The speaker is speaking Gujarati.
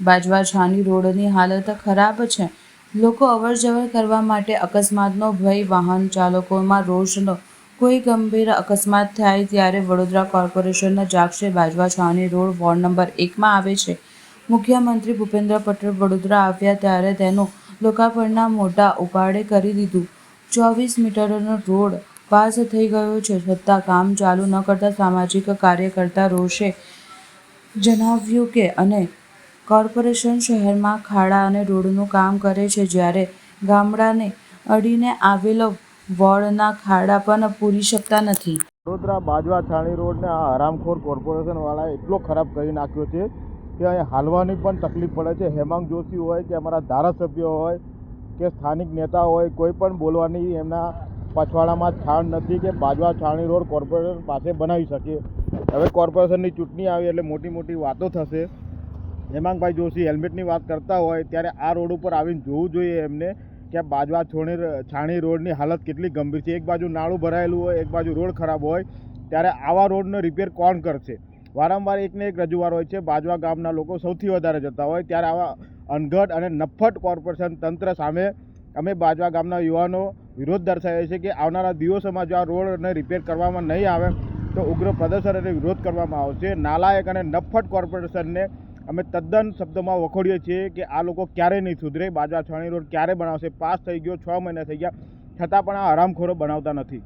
બાજવા છાની રોડની હાલત ખરાબ છે. લોકો અવરજવર કરવા માટે અકસ્માતનો ભય વાહન ચાલકોમાં રોષનો. કોઈ ગંભીર અકસ્માત થાય ત્યારે વડોદરા કોર્પોરેશનના જાગશે બાજવા છાવણી રોડ વોર્ડ નંબર એકમાં આવે છે. મુખ્યમંત્રી ભૂપેન્દ્ર પટેલ વડોદરા આવ્યા ત્યારે તેનું લોકાર્પણના મોટા ઉપાડે કરી દીધું. ચોવીસ મીટરનો રોડ પાસ થઈ ગયો છે, છતાં કામ ચાલુ ન કરતા સામાજિક કાર્યકર્તા રોષે જણાવ્યું કે અને કોર્પોરેશન શહેરમાં ખાડા અને રોડનું કામ કરે છે જ્યારે ગામડાને અડીને આવેલો વોર્ડના ખાડા પણ પૂરી શકતા નથી. વડોદરા બાજવા છાણી રોડને આ હરામખોર કોર્પોરેશનવાળાએ એટલો ખરાબ કરી નાખ્યો છે કે અહીં હાલવાની પણ તકલીફ પડે છે. હેમાંગ જોશી હોય કે અમારા ધારાસભ્યો હોય કે સ્થાનિક નેતા હોય, કોઈ પણ બોલવાની એમના પછવાડામાં છાણ નથી કે બાજવા છાણી રોડ કોર્પોરેશન પાસે બનાવી શકે. હવે કોર્પોરેશનની ચૂંટણી આવી એટલે મોટી મોટી વાતો થશે. હેમાંગભાઈ જોશી હેલ્મેટની વાત કરતા હોય ત્યારે આ રોડ ઉપર આવીને જોવું જોઈએ એમને કે બાજવા છોણી છાણી રોડની હાલત કેટલી ગંભીર છે. એક બાજુ નાળું ભરાયેલું હોય, એક બાજુ રોડ ખરાબ હોય, ત્યારે આવા રોડનો રિપેર કોણ કરશે? વારંવાર એકને એક રજૂઆત હોય છે, બાજવા ગામના લોકો સૌથી વધારે જતા હોય, ત્યારે આવા અનગઢ અને નફ્ફટ કોર્પોરેશન તંત્ર સામે અમે બાજવા ગામના યુવાનો વિરોધ દર્શાવીએ છીએ કે આવનારા દિવસોમાં જો આ રોડને રિપેર કરવામાં નહીં આવે, તો ઉગ્ર પ્રદર્શન અને વિરોધ કરવામાં આવશે. નાલાયક અને નફ્ફટ કોર્પોરેશનને અમે તદ્દન શબ્દોમાં વખોડીએ છીએ કે આ લોકો ક્યારેય નહીં સુધરે. બાજવા છાણી રોડ ક્યારે બનાવશે? પાસ થઈ ગયો, છ મહિના થઈ ગયા. છતાં પણ આ હરામખોરો બનાવતા નથી.